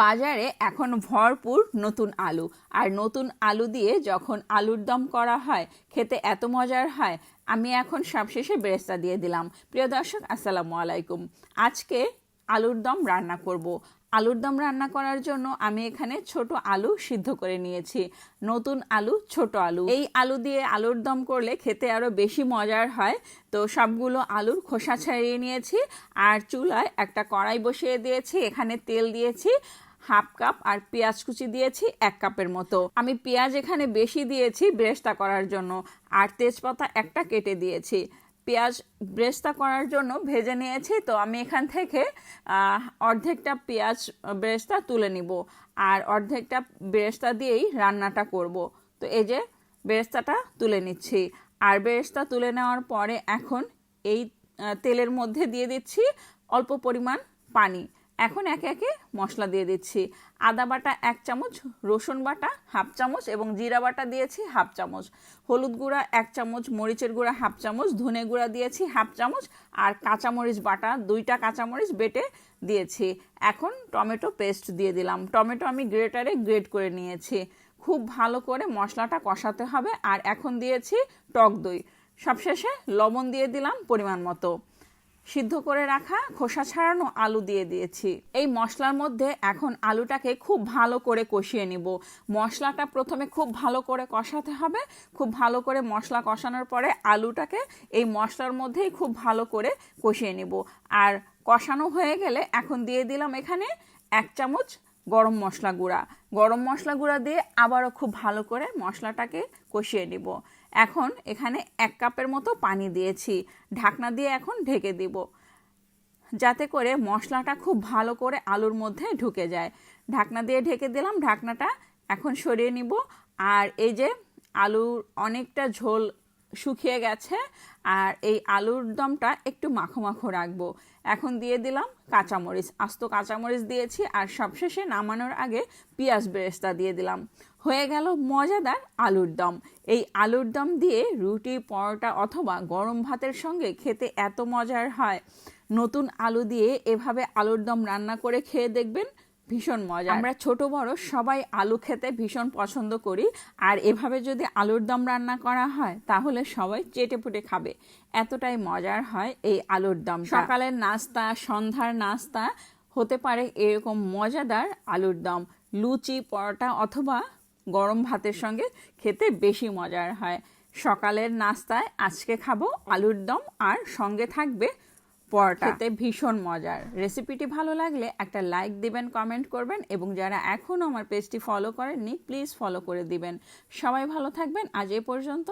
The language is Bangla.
বাজারে এখন ভরপুর নতুন আলু। আর নতুন আলু দিয়ে যখন আলুর দম করা হয়, খেতে এত মজার হয়, আমি এখন সবশেষে বেরেস্তা দিয়ে দিলাম। প্রিয় দর্শক, আসসালামু আলাইকুম। আজকে আলুর দম রান্না করব। আলুর দম রান্না করার জন্য আমি এখানে ছোট আলু সিদ্ধ করে নিয়েছি। নতুন আলু, ছোট আলু। এই আলু দিয়ে আলুর দম করলে খেতে আরও বেশি মজার হয়। তো সবগুলো আলুর খোসা ছাড়িয়ে নিয়েছি আর চুলায় একটা কড়াই বসিয়ে দিয়েছি। এখানে তেল দিয়েছি, হাফ কাপ আর পেঁয়াজ কুচি দিয়েছি এক কাপের মতো। আমি পেঁয়াজ এখানে বেশি দিয়েছি ব্রেস্তা করার জন্য। আর তেজপাতা একটা কেটে দিয়েছি। পেঁয়াজ ব্রেস্তা করার জন্য ভেজে নিয়েছি, তো আমি এখান থেকে অর্ধেকটা পেঁয়াজ ব্রেস্তা তুলে নিব আর অর্ধেকটা ব্রেস্তা দিয়েই রান্নাটা করব। তো এই যে বেরেস্তাটা তুলে নিচ্ছি। আর বেরেস্তা তুলে নেওয়ার পরে এখন এই তেলের মধ্যে দিয়ে দিচ্ছি অল্প পরিমাণ পানি। এখন একে একে মশলা দিয়ে দিচ্ছি। আদা বাটা এক চামচ, রসুন বাটা হাফ চামচ এবং জিরা বাটা দিয়েছি হাফ চামচ। হলুদ গুঁড়া এক চামচ, মরিচের গুঁড়া হাফ চামচ, ধনে গুঁড়া দিয়েছি হাফ চামচ আর কাঁচামরিচ বাটা দুইটা কাঁচামরিচ বেটে দিয়েছি। এখন টমেটো পেস্ট দিয়ে দিলাম। টমেটো আমি গ্রেটারে গ্রেট করে নিয়েছি। খুব ভালো করে মশলাটা কষাতে হবে আর এখন দিয়েছি টক দই। সবশেষে লবণ দিয়ে দিলাম পরিমাণ মতো। সিদ্ধ করে রাখা, খোসা ছাড়ানো আলু দিয়ে দিয়েছি। এই মশলার মধ্যে এখন আলুটাকে খুব ভালো করে কষিয়ে নিব। মশলাটা প্রথমে খুব ভালো করে কষাতে হবে। খুব ভালো করে মশলা কষানোর পরে আলুটাকে এই মশলার মধ্যেই খুব ভালো করে কষিয়ে নিব। আর কষানো হয়ে গেলে এখন দিয়ে দিলাম এখানে এক চামচ গরম মশলা গুঁড়া। গরম মশলা গুঁড়া দিয়ে আবারও খুব ভালো করে মশলাটাকে কষিয়ে নিব। এখন এখানে এক কাপের মতো পানি দিয়েছি। ঢাকনা দিয়ে এখন ঢেকে দিব। যাতে করে মশলাটা খুব ভালো করে আলুর মধ্যে ঢুকে যায়। ঢাকনা দিয়ে ঢেকে দিলাম। ঢাকনাটা এখন সরিয়ে নিব। আর এই যে আলুর অনেকটা ঝোল শুকিয়ে গেছে, আর এই আলুর দমটা একটু মাখো মাখো রাখব। এখন দিয়ে দিলাম কাঁচামরিচ। আস্ত কাঁচামরিচ দিয়েছি, আর সবশেষে নামানোর আগে পেঁয়াজ বেরেস্তা দিয়ে দিলাম। হয়ে গেল মজাদার আলুর দম। এই আলুর দম দিয়ে রুটি, পরোটা অথবা গরম ভাতের সঙ্গে খেতে এত মজার হয়। নতুন আলু দিয়ে এভাবে আলুর দম রান্না করে খেয়ে দেখবেন ভীষণ মজা আমরা ছোট বড় সবাই আলু খেতে ভীষণ পছন্দ করি। আর এভাবে যদি আলুর দম রান্না করা হয় তাহলে সবাই চেটে পুটে খাবে। এতটাই মজার হয় এই আলুর দম সকালের নাস্তা সন্ধ্যার নাস্তা হতে পারে এরকম মজাদার আলুর দম। লুচি পরোটা অথবা গরম ভাতের সঙ্গে খেতে বেশি মজার হয়। সকালের নাস্তায় আজকে খাব আলুর দম আর সঙ্গে থাকবে পরোটা। খেতে ভীষণ মজার। রেসিপিটি ভালো লাগলে একটা লাইক দিবেন, কমেন্ট করবেন এবং যারা এখনও আমার পেজটি ফলো করেননি, প্লিজ ফলো করে দিবেন। সবাই ভালো থাকবেন। আজ এ পর্যন্ত।